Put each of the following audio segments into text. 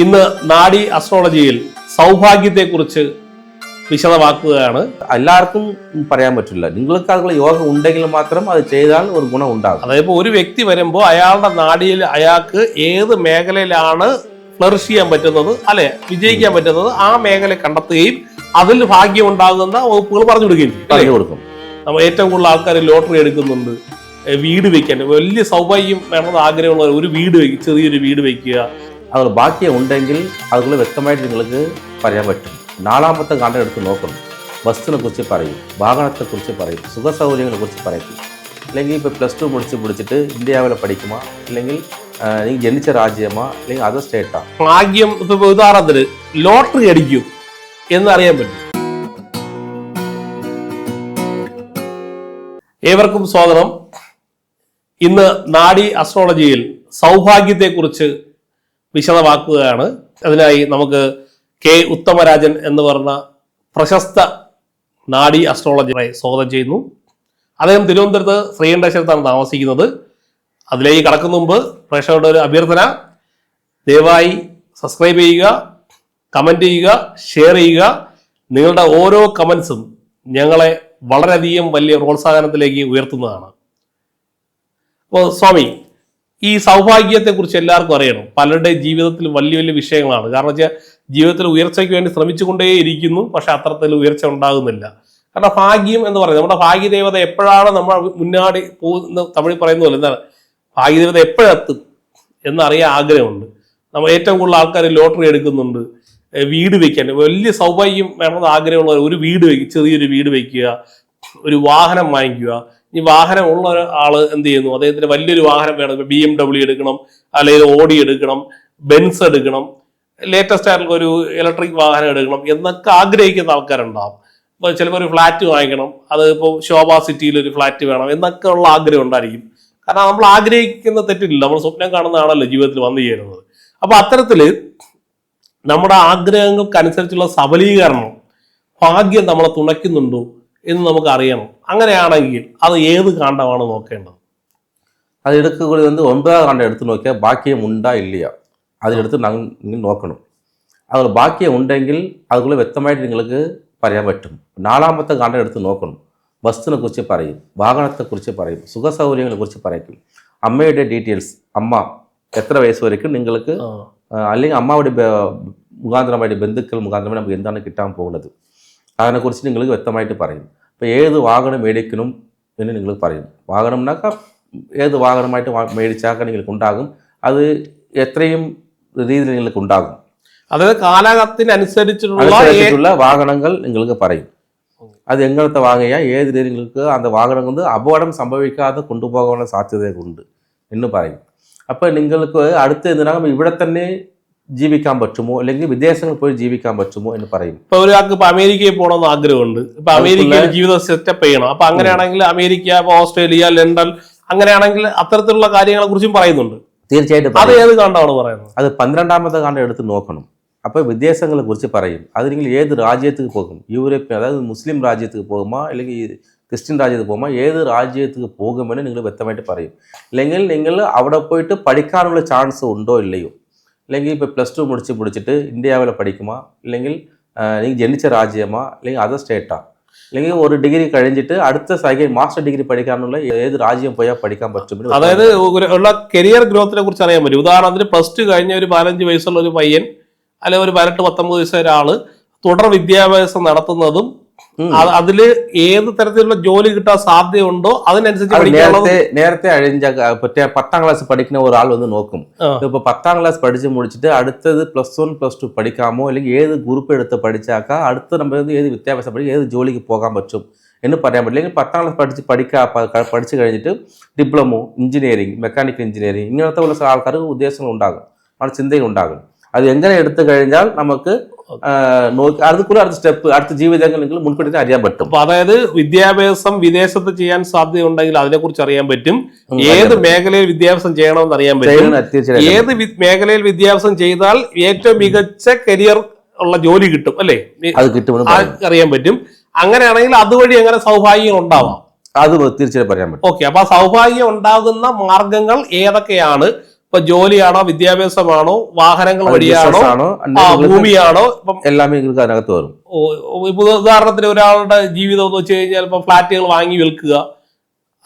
ഇന്ന് നാഡി അസ്ട്രോളജിയിൽ സൗഭാഗ്യത്തെക്കുറിച്ച് വിശദമാക്കുകയാണ്. എല്ലാവർക്കും പറയാൻ പറ്റില്ല. നിങ്ങൾക്ക് അതുള്ള യോഗം ഉണ്ടെങ്കിൽ മാത്രം അത് ചെയ്താൽ ഒരു ഗുണം ഉണ്ടാകും. അതായത് ഒരു വ്യക്തി വരുമ്പോൾ അയാളുടെ നാടിയിൽ അയാൾക്ക് ഏത് മേഖലയിലാണ് ഫ്ലറിഷ് ചെയ്യാൻ പറ്റുന്നത് അല്ലെ? വിജയിക്കാൻ പറ്റുന്നത് ആ മേഖല കണ്ടെത്തുകയും അതിൽ ഭാഗ്യം ഉണ്ടാകുന്ന വകുപ്പുകൾ പറഞ്ഞു കൊടുക്കുകയും പറഞ്ഞു കൊടുക്കും. നമ്മൾ ഏറ്റവും കൂടുതൽ ആൾക്കാർ ലോട്ടറി എടുക്കുന്നുണ്ട് വീട് വെക്കാൻ. വലിയ സൗഭാഗ്യം വേണമെന്ന് ആഗ്രഹമുള്ള ഒരു വീട് വെക്കുക ചെറിയൊരു വീട് വെക്കുക അതുപോലെ ബാക്കിയം ഉണ്ടെങ്കിൽ അതുകൊണ്ട് വ്യക്തമായിട്ട് നിങ്ങൾക്ക് പറയാൻ പറ്റും. നാലാമത്തെ കാണ്ടം എടുത്ത് നോക്കണം. ബസ്സിനെ കുറിച്ച് പറയും വാഹനത്തെ കുറിച്ച് പറയും സുഖ സൗകര്യങ്ങളെ കുറിച്ച് പറയും. അല്ലെങ്കിൽ ഇപ്പോൾ പ്ലസ് ടു മുടിച്ച് പിടിച്ചിട്ട് ഇന്ത്യാവിലെ പഠിക്കുമോ? അല്ലെങ്കിൽ നീ ജനിച്ച രാജ്യമാ? അല്ലെങ്കിൽ അതർ സ്റ്റേറ്റാ ഭാഗ്യം ഇപ്പൊ ഉദാഹരണത്തിന് ലോട്ടറി അടിക്കും എന്നറിയാൻ പറ്റും. ഏവർക്കും സ്വാഗതം. ഇന്ന് നാഡി അസ്ട്രോളജിയിൽ സൗഭാഗ്യത്തെക്കുറിച്ച് വിശദമാക്കുകയാണ്. അതിനായി നമുക്ക് കെ. ഉത്തമരാജൻ എന്ന് പറഞ്ഞ പ്രശസ്ത നാഡി അസ്ട്രോളജറെ സ്വാഗതം ചെയ്യുന്നു. അദ്ദേഹം തിരുവനന്തപുരത്ത് ശ്രീകണ്ഠേശ്വരത്താണ് താമസിക്കുന്നത്. അതിലേക്ക് കടക്കുന്ന മുമ്പ് പ്രേക്ഷകരുടെ ഒരു അഭ്യർത്ഥന. ദയവായി സബ്സ്ക്രൈബ് ചെയ്യുക കമന്റ് ചെയ്യുക ഷെയർ ചെയ്യുക. നിങ്ങളുടെ ഓരോ കമൻസും ഞങ്ങളെ വളരെയധികം വലിയ പ്രോത്സാഹനത്തിലേക്ക് ഉയർത്തുന്നതാണ്. അപ്പോൾ സ്വാമി ഈ സൗഭാഗ്യത്തെക്കുറിച്ച് എല്ലാവർക്കും അറിയണം. പലരുടെ ജീവിതത്തിൽ വലിയ വലിയ വിഷയങ്ങളാണ്. കാരണം വെച്ചാൽ ജീവിതത്തിൽ ഉയർച്ചയ്ക്ക് വേണ്ടി ശ്രമിച്ചുകൊണ്ടേയിരിക്കുന്നു പക്ഷെ അത്തരത്തിൽ ഉയർച്ച ഉണ്ടാകുന്നില്ല. കാരണം ഭാഗ്യം എന്ന് പറയുന്നത് നമ്മുടെ ഭാഗ്യദേവത എപ്പോഴാണ് നമ്മൾ മുന്നാടി പോകുന്ന തമിഴ് പറയുന്ന പോലെ എന്താണ്? ഭാഗ്യദേവത എപ്പോഴെത്തും എന്നറിയാൻ ആഗ്രഹമുണ്ട്. നമ്മൾ ഏറ്റവും കൂടുതൽ ആൾക്കാർ ലോട്ടറി എടുക്കുന്നുണ്ട് വീട് വെക്കാൻ. വലിയ സൗഭാഗ്യം വേണമെന്ന് ആഗ്രഹമുള്ളവർ ഒരു വീട് വെക്കുക ചെറിയൊരു വീട് വയ്ക്കുക ഒരു വാഹനം വാങ്ങിക്കുക ഈ ഉള്ള ആൾ എന്ത് ചെയ്യുന്നു? അദ്ദേഹത്തിന് വലിയൊരു വാഹനം വേണം. ബി എം ഡബ്ല്യു എടുക്കണം അല്ലെങ്കിൽ ഓഡി എടുക്കണം ബെൻസ് എടുക്കണം ലേറ്റസ്റ്റ് ആയിട്ടുള്ള ഒരു ഇലക്ട്രിക് വാഹനം എടുക്കണം എന്നൊക്കെ ആഗ്രഹിക്കുന്ന ആൾക്കാരുണ്ടാവും. ഇപ്പോൾ ചിലപ്പോൾ ഒരു ഫ്ലാറ്റ് വാങ്ങിക്കണം. അത് ഇപ്പോൾ ശോഭ സിറ്റിയിൽ ഒരു ഫ്ലാറ്റ് വേണം എന്നൊക്കെ ഉള്ള ആഗ്രഹം ഉണ്ടായിരിക്കും. കാരണം നമ്മൾ ആഗ്രഹിക്കുന്ന തെറ്റില്ല. നമ്മൾ സ്വപ്നം കാണുന്നതാണല്ലോ ജീവിതത്തിൽ വന്നു ചേരുന്നത്. അപ്പോൾ അത്തരത്തിൽ നമ്മുടെ ആഗ്രഹങ്ങൾക്കനുസരിച്ചുള്ള സബലീകരണം ഭാഗ്യം നമ്മളെ തുണയ്ക്കുന്നുണ്ടോ? എന്ന് നമുക്ക് അറിയണം അങ്ങനെയാണെങ്കിൽ അത് ഏത് കാണ്ഡമാണ് നോക്കേണ്ടത് அது எடுக்கக்கூடிய வந்து ஒன்பதாவது ஆண்டை எடுத்து நோக்கியா பாக்கியம் உண்டா இல்லையா அதை எடுத்து நாங்கள் நீங்கள் നോക്കണം അതിൽ ബാക്കിയം ഉണ്ടെങ്കിൽ അതുക്കുള്ള വ്യക്തമായിട്ട് നിങ്ങൾക്ക് പറയാൻ പറ്റും നാലാമത്തെ കാണ്ടം എടുത്ത് നോക്കണം ബസ്സിനെ കുറിച്ച് പറയും വാഹനത്തെക്കുറിച്ച് പറയും സുഖ സൗകര്യങ്ങളെ കുറിച്ച് പറയും അമ്മയുടെ ഡീറ്റെയിൽസ് അമ്മ എത്ര വയസ്സ് വരയ്ക്കും നിങ്ങൾക്ക് ആ. ആ, അല്ലെങ്കിൽ അമ്മാവുടെ ബ- മുഖാന്തരമായിട്ട് ബന്ധുക്കൾ മുഖാന്തരമായി നമുക്ക് എന്താണ് കിട്ടാൻ പോകുന്നത് അതിനെക്കുറിച്ച് നിങ്ങൾക്ക് വ്യക്തമായിട്ട് പറയും അപ്പോൾ ഏത് വാഹനം മേടിക്കണം എന്ന് നിങ്ങൾ പറയും വാഹനംനാക്ക ഏത് വാഹനമായിട്ട് മേടിച്ചാക്ക നിങ്ങൾക്ക് ഉണ്ടാകും അത് എത്രയും രീതിയിൽ നിങ്ങൾക്ക് ഉണ്ടാകും അതായത് കാലത്തിനനുസരിച്ചിട്ടുള്ള വാഹനങ്ങൾ നിങ്ങൾക്ക് പറയും അത് എങ്ങനത്തെ വാങ്ങിയാ ഏത് രീതിയിൽ നിങ്ങൾക്ക് അത് വാഹനം കൊണ്ട് അപകടം സംഭവിക്കാതെ കൊണ്ടുപോകാനുള്ള സാധ്യതയൊക്കെ ഉണ്ട് എന്ന് പറയും അപ്പോൾ നിങ്ങൾക്ക് അടുത്ത എന്തിനാകും ഇവിടെ തന്നെ ജീവിക്കാൻ പറ്റുമോ? അല്ലെങ്കിൽ വിദേശങ്ങളിൽ പോയി ജീവിക്കാൻ പറ്റുമോ എന്ന് പറയും. ഇപ്പൊ ഒരാൾക്ക് ഇപ്പൊ അമേരിക്കയിൽ പോകണമെന്ന് ആഗ്രഹമുണ്ട്. ഇപ്പൊ അമേരിക്കയിൽ ജീവിതം സെറ്റപ്പ് ചെയ്യണം. അപ്പൊ അങ്ങനെയാണെങ്കിൽ അമേരിക്ക ഓസ്ട്രേലിയ ലണ്ടൻ അങ്ങനെയാണെങ്കിൽ അത്തരത്തിലുള്ള കാര്യങ്ങളെ കുറിച്ചും പറയുന്നുണ്ട്. തീർച്ചയായിട്ടും അത്. ഏത് കാണ്ടാണ് പറയുന്നത്? അത് പന്ത്രണ്ടാമത്തെ കാണ്ടം എടുത്ത് നോക്കണം. അപ്പോൾ വിദേശങ്ങളെ കുറിച്ച് പറയും. അത് നിങ്ങൾ ഏത് രാജ്യത്തേക്ക് പോകും? യൂറോപ്യൻ അതായത് മുസ്ലിം രാജ്യത്തേക്ക് പോകുമോ? അല്ലെങ്കിൽ ക്രിസ്ത്യൻ രാജ്യത്ത് പോകുമ്പോൾ ഏത് രാജ്യത്തേക്ക് പോകുമെന്ന് നിങ്ങൾ വ്യക്തമായിട്ട് പറയും. അല്ലെങ്കിൽ നിങ്ങൾ അവിടെ പോയിട്ട് പഠിക്കാനുള്ള ചാൻസ് ഉണ്ടോ ഇല്ലയോ? അല്ലെങ്കിൽ ഇപ്പോൾ പ്ലസ് ടു മുടിച്ച് പിടിച്ചിട്ട് ഇന്ത്യാവിൽ പഠിക്കുമോ? ആ, നിങ്ങൾ ജനിച്ച രാജ്യമാ? അല്ലെങ്കിൽ അതർ സ്റ്റേറ്റാ അല്ലെങ്കിൽ ഒരു ഡിഗ്രി കഴിഞ്ഞിട്ട് അടുത്ത സെക്കൻഡ് മാസ്റ്റർ ഡിഗ്രി പഠിക്കാനുള്ള ഏത് രാജ്യം പോയാൽ പഠിക്കാൻ പറ്റും? അതായത് ഉള്ള കരിയർ ഗ്രോത്തിനെ കുറിച്ച് അറിയാൻ പറ്റും. ഉദാഹരണത്തിന് പ്ലസ് ടു കഴിഞ്ഞ ഒരു പതിനഞ്ച് വയസ്സുള്ള ഒരു പയ്യൻ അല്ലെങ്കിൽ ഒരു പതിനെട്ട് പത്തൊമ്പത് വയസ്സുള്ള ഒരാൾ തുടർ വിദ്യാഭ്യാസം നടത്തുന്നതും അതിൽ ഏത് തരത്തിലുള്ള ജോലി കിട്ടാൻ സാധ്യതയുണ്ടോ അതിനനുസരിച്ച് നേരത്തെ നേരത്തെ അഴിഞ്ഞ മറ്റേ പത്താം ക്ലാസ് പഠിക്കുന്ന ഒരാൾ വന്ന് നോക്കും. ഇപ്പൊ പത്താം ക്ലാസ് പഠിച്ച് മുടിച്ചിട്ട് അടുത്തത് പ്ലസ് വൺ പ്ലസ് ടു പഠിക്കാമോ അല്ലെങ്കിൽ ഏത് ഗ്രൂപ്പ് എടുത്ത് പഠിച്ചാക്ക അടുത്ത നമ്മൾ ഏത് വിദ്യാഭ്യാസം പഠിക്കും ഏത് ജോലിക്ക് പോകാൻ പറ്റും എന്ന് പറയാൻ പറ്റില്ല. അല്ലെങ്കിൽ പത്താം ക്ലാസ് പഠിച്ച് പഠിക്കാ പഠിച്ചു കഴിഞ്ഞിട്ട് ഡിപ്ലോമോ എഞ്ചിനീയറിംഗ് മെക്കാനിക്കൽ എഞ്ചിനീയറിംഗ് ഇങ്ങനത്തെ ഉള്ള ആൾക്കാർക്ക് ഉദ്ദേശങ്ങൾ ഉണ്ടാകും. അവരുടെ ചിന്തയിൽ അത് എങ്ങനെ എടുത്തു കഴിഞ്ഞാൽ നമുക്ക് അതുക്കുള്ള അടുത്ത സ്റ്റെപ്പ് അടുത്ത ജീവിതങ്ങൾ മുൻകൂട്ടി അറിയാൻ പറ്റും. അപ്പൊ അതായത് വിദ്യാഭ്യാസം വിദേശത്ത് ചെയ്യാൻ സാധ്യതയുണ്ടെങ്കിൽ അതിനെക്കുറിച്ച് അറിയാൻ പറ്റും. ഏത് മേഖലയിൽ വിദ്യാഭ്യാസം ചെയ്യണമെന്ന് അറിയാൻ പറ്റും. ഏത് മേഖലയിൽ വിദ്യാഭ്യാസം ചെയ്താൽ ഏറ്റവും മികച്ച കരിയർ ഉള്ള ജോലി കിട്ടും അല്ലേ? അത് കിട്ടും അറിയാൻ പറ്റും. അങ്ങനെയാണെങ്കിൽ അതുവഴി എങ്ങനെ സൗഭാഗ്യം ഉണ്ടാവാം? അത് തീർച്ചയായും പറയാൻ പറ്റും. ഓക്കെ അപ്പൊ സൗഭാഗ്യം ഉണ്ടാകുന്ന മാർഗങ്ങൾ ഏതൊക്കെയാണ്? ഇപ്പൊ ജോലിയാണോ വിദ്യാഭ്യാസമാണോ വാഹനങ്ങൾ വഴിയാണോ ഭൂമിയാണോ ഇപ്പം എല്ലാം അതിനകത്ത് വരും. ഉദാഹരണത്തിന് ഒരാളുടെ ജീവിതം എന്ന് വെച്ച് കഴിഞ്ഞാൽ ഇപ്പൊ ഫ്ളാറ്റുകൾ വാങ്ങി വിൽക്കുക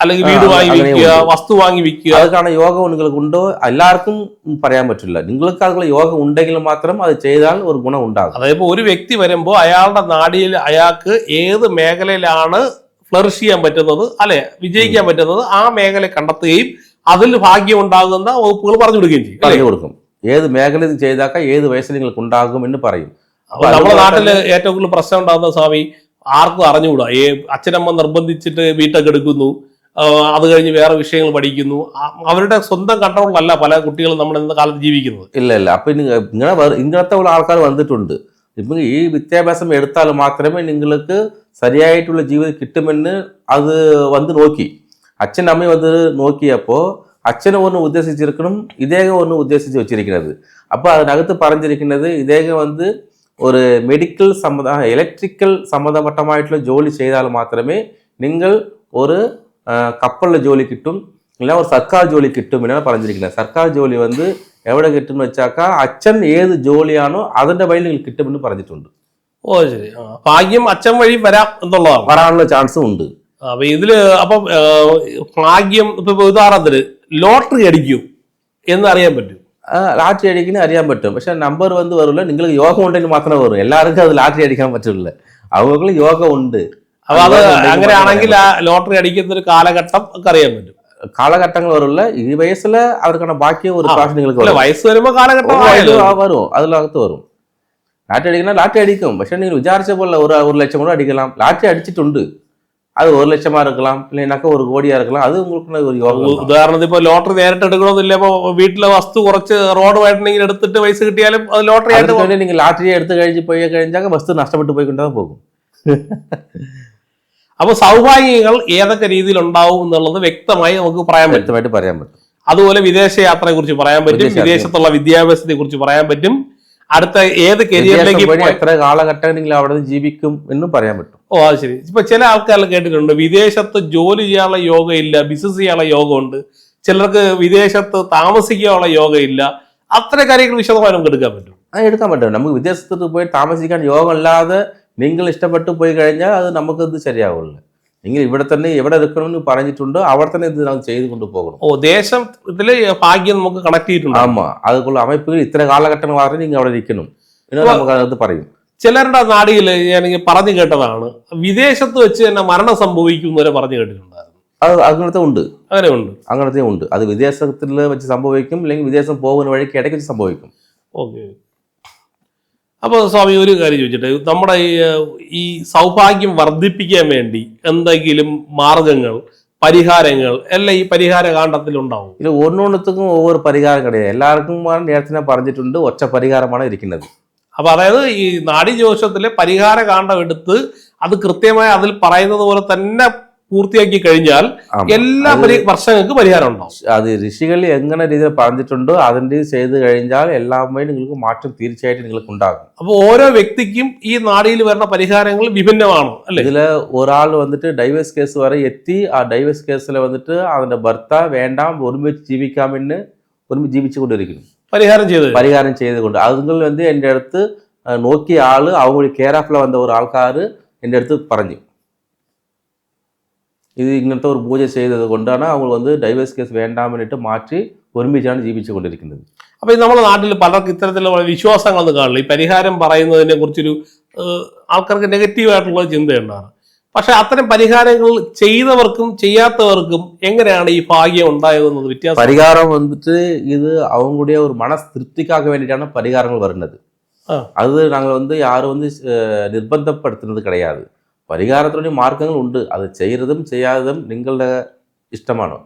അല്ലെങ്കിൽ വീട് വാങ്ങി വിൽക്കുക വസ്തു വാങ്ങി വിൽക്കുക. അതുകാണ യോഗ നിങ്ങൾക്ക് ഉണ്ടോ എല്ലാവർക്കും പറയാൻ പറ്റില്ല. നിങ്ങൾക്ക് അതുള്ള യോഗം ഉണ്ടെങ്കിൽ മാത്രം അത് ചെയ്താൽ ഒരു ഗുണം ഉണ്ടാകും. അതായത് ഒരു വ്യക്തി വരുമ്പോൾ അയാളുടെ നാടിയിൽ അയാൾക്ക് ഏത് മേഖലയിലാണ് ഫ്ലറിഷ് ചെയ്യാൻ പറ്റുന്നത് അല്ലെ? വിജയിക്കാൻ പറ്റുന്നത് ആ മേഖല കണ്ടെത്തുകയും അതിൽ ഭാഗ്യം ഉണ്ടാകുന്ന വകുപ്പുകൾ പറഞ്ഞു കൊടുക്കുകയും ചെയ്യും. പറഞ്ഞു കൊടുക്കും. ഏത് മേഖലയിൽ ചെയ്താക്ക ഏത് വയസ്സിൽ നിങ്ങൾക്ക് ഉണ്ടാകും എന്ന് പറയും നമ്മുടെ നാട്ടിൽ ഏറ്റവും കൂടുതൽ പ്രശ്നം ഉണ്ടാകുന്ന സ്വാമി ആർക്കും അറിഞ്ഞുകൂടാ. ഏ അച്ഛനമ്മ നിർബന്ധിച്ചിട്ട് ബിടെക് എടുക്കുന്നു. അത് കഴിഞ്ഞ് വേറെ വിഷയങ്ങൾ പഠിക്കുന്നു. അവരുടെ സ്വന്തം കൺട്രോളിലല്ല പല കുട്ടികളും നമ്മൾ ഇന്നത്തെ കാലത്ത് ജീവിക്കുന്നത്. ഇല്ല ഇല്ല. അപ്പൊ ഇങ്ങനെ ഇങ്ങനത്തെ ഉള്ള ആൾക്കാർ വന്നിട്ടുണ്ട്. ഇപ്പൊ ഈ വിദ്യാഭ്യാസം എടുത്താൽ മാത്രമേ നിങ്ങൾക്ക് ശരിയായിട്ടുള്ള ജീവിതം കിട്ടുമെന്ന് അത് വന്ന് നോക്കി. അച്ഛൻ അമ്മ വന്ന് നോക്കിയപ്പോൾ അച്ഛനെ ഒന്ന് ഉദ്ദേശിച്ചിരിക്കണം ഇദ്ദേഹം ഒന്ന് ഉദ്ദേശിച്ച് വെച്ചിരിക്കുന്നത് അപ്പോൾ അതിനകത്ത് പറഞ്ഞിരിക്കുന്നത് ഇദ്ദേഹം വന്ന് ഒരു മെഡിക്കൽ സമ്മത ഇലക്ട്രിക്കൽ സംബന്ധപ്പെട്ടമായിട്ടുള്ള ജോലി ചെയ്താൽ മാത്രമേ നിങ്ങൾ ഒരു കപ്പലിലെ ജോലി കിട്ടും ഇല്ല ഒരു സർക്കാർ ജോലി കിട്ടും എന്നാണ് പറഞ്ഞിരിക്കുന്നത് സർക്കാർ ജോലി വന്ന് എവിടെ കിട്ടും വെച്ചാക്ക അച്ഛൻ ഏത് ജോലിയാണോ അതിന്റെ വഴി നിങ്ങൾക്ക് കിട്ടുമെന്ന് പറഞ്ഞിട്ടുണ്ട് ഓ ശരി ആ, ഭാഗ്യം അച്ഛൻ വഴി വരാം എന്നുള്ളതാണ് വരാനുള്ള ചാൻസും ഉണ്ട് ആ, അപ്പൊ ഇതില് അപ്പം ഭാഗ്യം ഇപ്പൊ ഉദാഹരണത്തിന് ലോട്ടറി അടിക്കും എന്ന് അറിയാൻ പറ്റും ലാറ്ററി அடிக்கணும் അറിയാൻ പറ്റും പക്ഷെ നമ്പർ വന്ന് வரும்ல நீங்களுக்கு യോഗ ഉണ്ടെങ്കിൽ മാത്രമേ വരും എല്ലാവർക്കും അത് ലാറ്ററി അടിക്കാൻ പറ്റില്ല അവർക്കും യോഗ ഉണ്ട് അപ്പോൾ അത് അങ്ങനെയാണെങ്കിൽ ആ ലോട്ടറി അടിക്കുന്ന ഒരു കാലഘട്ടം ഒക്കെ അറിയാൻ പറ്റും കാലഘട്ടങ്ങൾ வரும்ல ഈ വയസ്സിൽ അവർക്കാണ് பாக்கியம் ഒരു പ്രാവശ്യം നിങ്ങൾക്ക് வயசு வரும்போ காலகட்டம் வரும் அதுல அகத்து வரும் லாட்டரி அடிக்கணும் லாட்டரி அடிக்கும் പക്ഷേ നിങ്ങൾ വിചാരിച്ച പോലെ ഒരു ഒരു ലക്ഷം കൂടെ അടിക്കലാം ലാറ്ററി അടിച്ചിട്ടുണ്ട് அது ஒரு லட்சமா இருக்கலாம் இல்லைனாக்கா ஒரு கோடியா இருக்கலாம் அது உங்களுக்கு ஒரு யோகம் தான். ഉദാഹരണത്തിന് ഇപ്പൊ ലോട്ടറി നേരിട്ട് എടുക്കണമെന്നില്ല ഇപ്പൊ വീട്ടിലെ വസ്തു കുറച്ച് റോഡ് വൈഡനിങ്ങിൽ എടുത്തിട്ട് പൈസ കിട്ടിയാലും അത് ലോട്ടറി ആയിട്ട് அதுக்கு வேண்டி நீங்க லாட்டரியை எடுத்து கழிச்சு போய் கழிஞ்சாக்க வஸ்து நஷ்டப்பட்டு போய்கிட்டு தான் போகும் അപ്പൊ സൗഭാഗ്യങ്ങൾ ഏതൊക്കെ രീതിയിൽ ഉണ്ടാവും എന്നുള്ളത് വ്യക്തമായി നമുക്ക് പറയാൻ പറ്റും വ്യക്തമായിട്ട് പറയാൻ പറ്റും അതുപോലെ വിദേശ യാത്രയെ കുറിച്ച് പറയാൻ പറ്റും വിദേശ യാത്ര. വിദേശത്തുള്ള വിദ്യാഭ്യാസത്തെ കുറിച്ച് പറയാൻ പറ്റും അടുത്ത ഏത് കരിയറിലേക്ക് എത്ര കാലഘട്ടം നിങ്ങൾ അവിടെ നിന്ന് ജീവിക്കും എന്നും പറയാൻ പറ്റും. ഓ അത് ശരി. ഇപ്പൊ ചില ആൾക്കാരെല്ലാം കേട്ടിട്ടുണ്ട് വിദേശത്ത് ജോലി ചെയ്യാനുള്ള യോഗ ഇല്ല ബിസിനസ് ചെയ്യാനുള്ള യോഗമുണ്ട്. ചിലർക്ക് വിദേശത്ത് താമസിക്കാനുള്ള യോഗ അത്ര കാര്യങ്ങൾ വിശദമായി നമുക്ക് എടുക്കാൻ പറ്റും. അത് എടുക്കാൻ പറ്റും. നമുക്ക് വിദേശത്ത് പോയി താമസിക്കാൻ യോഗമില്ലാതെ നിങ്ങൾ ഇഷ്ടപ്പെട്ട് പോയി കഴിഞ്ഞാൽ അത് നമുക്കത് ശരിയാവില്ല. നിങ്ങൾ ഇവിടെ തന്നെ എവിടെ എടുക്കണമെന്ന് പറഞ്ഞിട്ടുണ്ടോ അവിടെ തന്നെ ഇത് നാം ചെയ്ത് കൊണ്ടുപോകണം ഓ ദേശം ഇതില് ഭാഗ്യം നമുക്ക് കണക്ട് ചെയ്തിട്ടുണ്ട് ஆமா அதுக்குள்ள அமைப்புகள் இத்தனை காலகட்டங்கள் வரை நீங்க അവിടെ ഇരിക്കണം എന്ന് നമുക്ക് അത് പറയും ചിലരുടെ നാടിയിൽ ഞാൻ പറഞ്ഞു കേട്ടതാണ് വിദേശത്ത് വെച്ച് തന്നെ മരണം സംഭവിക്കും എന്ന് വരെ പറഞ്ഞു കേട്ടിട്ടുണ്ടായിരുന്നു അത് അങ്ങനത്തെ ഉണ്ട് അങ്ങനെ ഉണ്ട് അങ്ങനത്തെ ഉണ്ട് അത് വിദേശത്തിൽ വെച്ച് സംഭവിക്കും അല്ലെങ്കിൽ വിദേശം പോകുന്ന വഴിക്ക് ഇടയ്ക്ക് വെച്ച് സംഭവിക്കും ഓക്കെ അപ്പോൾ സ്വാമി ഒരു കാര്യം ചോദിച്ചിട്ട് നമ്മുടെ ഈ സൗഭാഗ്യം വർദ്ധിപ്പിക്കാൻ വേണ്ടി എന്തെങ്കിലും മാർഗങ്ങൾ പരിഹാരങ്ങൾ എല്ലാം ഈ പരിഹാര കാണ്ഡത്തിലുണ്ടാവും ഇത് ഓരോന്നിടത്തും ഒവ്വൊരു പരിഹാരം കിടയാ എല്ലാവർക്കും നേരത്തെ പറഞ്ഞിട്ടുണ്ട് ഒറ്റ പരിഹാരമാണ് ഇരിക്കുന്നത്. അപ്പൊ അതായത് ഈ നാടി ജോഷത്തിലെ പരിഹാര കാണ്ഡം എടുത്ത് അത് കൃത്യമായി അതിൽ പറയുന്നത് പോലെ തന്നെ പൂർത്തിയാക്കി കഴിഞ്ഞാൽ എല്ലാ വർഷങ്ങൾക്ക് പരിഹാരം ഉണ്ടാവും. അത് ഋഷികൾ എങ്ങനെ രീതിയിൽ പറഞ്ഞിട്ടുണ്ടോ അതിന്റെ ചെയ്ത് കഴിഞ്ഞാൽ എല്ലാം നിങ്ങൾക്ക് മാറ്റം തീർച്ചയായിട്ടും നിങ്ങൾക്ക് ഉണ്ടാകും. അപ്പോൾ ഓരോ വ്യക്തിക്കും ഈ നാടിയിൽ വരുന്ന പരിഹാരങ്ങൾ വിഭിന്നമാണ് അല്ലേ? ഇതിൽ ഒരാൾ വന്നിട്ട് ഡൈവേഴ്സ് കേസ് വരെ എത്തി. ആ ഡൈവേഴ്സ് കേസിൽ വന്നിട്ട് അതിന്റെ ഭർത്ത വേണ്ട ഒരുമിച്ച് ജീവിക്കാമെന്ന് ഒരുമിച്ച് ജീവിച്ചു കൊണ്ടിരിക്കുന്നു പരിഹാരം ചെയ്ത് പരിഹാരം ചെയ്തുകൊണ്ട്. അതുങ്ങൾ വന്ന് എന്റെ അടുത്ത് നോക്കിയ ആൾ അവങ്ങളുടെ കെയർ ഓഫിൽ വന്ന ഒരു ആൾക്കാർ എന്റെ അടുത്ത് പറഞ്ഞു. இது இங்கனத்தை ஒரு பூஜை செய்தது கொண்டான அவங்க வந்து டைவர்ஸ் கேஸ் വേണ്ടാമെന്നിട്ട് മാറ്റി ഒരുമിച്ചാണ് ജീവിച്ചു കൊണ്ടിരിക്കുന്നത് അപ്പോൾ ഇത് നമ്മുടെ നാട്ടിൽ പലർക്കും ഇത്തരത്തിലുള്ള വിശ്വാസങ്ങളൊന്നും കാണില്ല ഈ പരിഹാരം പറയുന്നതിനെ കുറിച്ചൊരു ആൾക്കാർക്ക് നെഗറ്റീവായിട്ടുള്ള ചിന്തയുണ്ടാണ്. പക്ഷെ അത്തരം പരിഹാരങ്ങൾ ചെയ്തവർക്കും ചെയ്യാത്തവർക്കും എങ്ങനെയാണ് ഈ ഭാഗ്യം ഉണ്ടായതെന്നത് വ്യത്യാസം? പരിഹാരം വന്നിട്ട് ഇത് അവങ്ങളുടെ ഒരു மனஸ்திருப்திக்காக വേണ്ടിയിട്ടാണ് പരിഹാരങ്ങൾ வருகிறது അത് നമ്മൾ വന്ന് ആരും വന്ന് നിർബന്ധപ്പെടുത്തുന്നത് കിടയാതെ. പരിഹാരത്തിനൊരു മാർഗങ്ങളുണ്ട്. അത് ചെയ്യരുതും ചെയ്യാതും നിങ്ങളുടെ ഇഷ്ടമാണ്.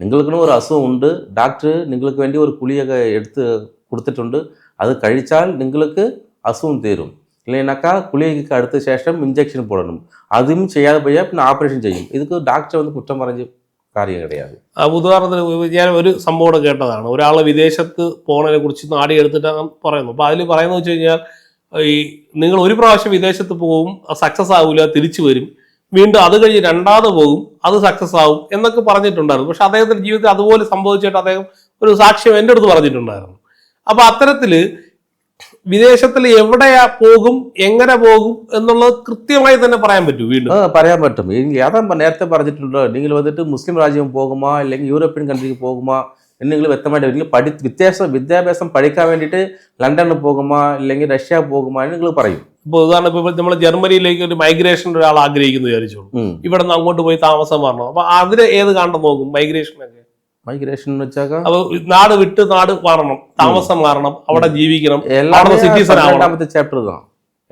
നിങ്ങൾക്കിനും ഒരു അസുഖം ഉണ്ട്. ഡാക്ടർ നിങ്ങൾക്ക് വേണ്ടി ഒരു കുളിയൊക്കെ എടുത്ത് കൊടുത്തിട്ടുണ്ട്. അത് കഴിച്ചാൽ നിങ്ങൾക്ക് അസുഖം തീരും. ഇല്ലെന്നാക്കാ കുളിയൊക്കെ അടുത്ത ശേഷം இன்ஜெக்ஷன் போடணும் അതും ചെയ്യാതെ പോയാൽ പിന്നെ ഓപ്പറേഷൻ ചെയ്യും. ഇതൊക്കെ ഡാക്ടർ വന്ന് കുറ്റം പറഞ്ഞ് കാര്യം ആ ഉദാഹരണത്തിന് ഞാൻ ഒരു സംഭവം കേട്ടതാണ്. ഒരാൾ വിദേശത്ത് പോകണതിനെ കുറിച്ച് നാടി എടുത്തിട്ട് പറയുന്നു അപ്പോൾ അതിൽ പറയുന്നത് വെച്ച് കഴിഞ്ഞാൽ ഈ നിങ്ങൾ ഒരു പ്രാവശ്യം വിദേശത്ത് പോകും സക്സസ് ആവില്ല തിരിച്ചു വരും. വീണ്ടും അത് കഴിഞ്ഞ് രണ്ടാമത് പോകും അത് സക്സസ് ആവും എന്നൊക്കെ പറഞ്ഞിട്ടുണ്ടായിരുന്നു. പക്ഷെ അദ്ദേഹത്തിന്റെ ജീവിതത്തിൽ അതുപോലെ സംഭവിച്ചിട്ട് അദ്ദേഹം ഒരു സാക്ഷ്യം എന്റെ അടുത്ത് പറഞ്ഞിട്ടുണ്ടായിരുന്നു. അപ്പൊ അത്തരത്തിൽ വിദേശത്തിൽ എവിടെയാ പോകും എങ്ങനെ പോകും എന്നുള്ളത് കൃത്യമായി തന്നെ പറയാൻ പറ്റും വീണ്ടും. പറയാൻ പറ്റും. അതാ നേരത്തെ പറഞ്ഞിട്ടുണ്ടോ നിങ്ങൾ വന്നിട്ട് മുസ്ലിം രാജ്യം പോകുമോ അല്ലെങ്കിൽ യൂറോപ്യൻ കൺട്രിക്ക് പോകുമോ നിങ്ങൾ വ്യക്തമായിട്ട് ഒരിക്കലും പഠി വിദ്യാഭ്യാസ വിദ്യാഭ്യാസം പഠിക്കാൻ വേണ്ടിയിട്ട് ലണ്ടനിൽ പോകുമോ ഇല്ലെങ്കിൽ റഷ്യ പോകുമോ എന്ന് നിങ്ങൾ പറയും. ഇപ്പോൾ ഉദാഹരണം ഇപ്പോൾ നമ്മൾ ജർമ്മനിയിലേക്ക് ഒരു മൈഗ്രേഷൻ ഒരാൾ ആഗ്രഹിക്കുന്നു വിചാരിച്ചോളൂ. ഇവിടെ നിന്ന് അങ്ങോട്ട് പോയി താമസം മാറണം. അപ്പോൾ അതിന് ഏത് കണ്ടം നോക്കും? മൈഗ്രേഷനൊക്കെ മൈഗ്രേഷൻ അപ്പോൾ നാട് വിട്ട് നാട് മാറണം താമസം മാറണം അവിടെ ജീവിക്കണം സിറ്റിസൺ ആവണം. ചാപ്റ്റർ ഇതാണ്.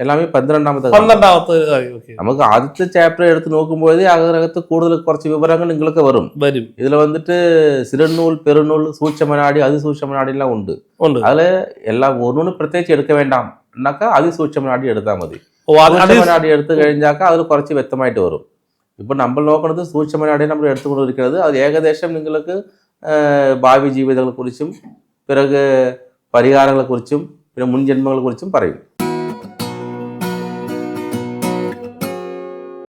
എല്ലാമേ പന്ത്രണ്ടാമത്തെ പന്ത്രണ്ടാമത്തെ നമുക്ക് ആദ്യത്തെ ചാപ്റ്റർ എടുത്ത് നോക്കുമ്പോഴേ അതിനകത്ത് കൂടുതൽ കുറച്ച് വിവരങ്ങൾ നിങ്ങൾക്ക് വരും. വരും. ഇതിൽ വന്നിട്ട് സിരണ്ണൂൽ പെരുണ്ണൂൽ സൂക്ഷ്മനാടി അതിസൂക്ഷ്മനാടി എല്ലാം ഉണ്ട്. അതിൽ എല്ലാ ഒന്നും പ്രത്യേകിച്ച് എടുക്ക വേണ്ടാം എന്നാക്ക അതിസൂക്ഷ്മനാടി എടുത്താൽ മതി. അതിസൂക്ഷ്മനാടി എടുത്തു കഴിഞ്ഞാൽ അതിൽ കുറച്ച് വ്യക്തമായിട്ട് വരും. ഇപ്പൊ നമ്മൾ നോക്കുന്നത് സൂക്ഷ്മനാടി നമ്മൾ എടുത്തുകൊണ്ടിരിക്കുന്നത്. അത് ഏകദേശം നിങ്ങൾക്ക് ഭാവി പിന്നെ പരിഹാരങ്ങളെ കുറിച്ചും പിന്നെ മുൻജന്മങ്ങളെക്കുറിച്ചും പറയും.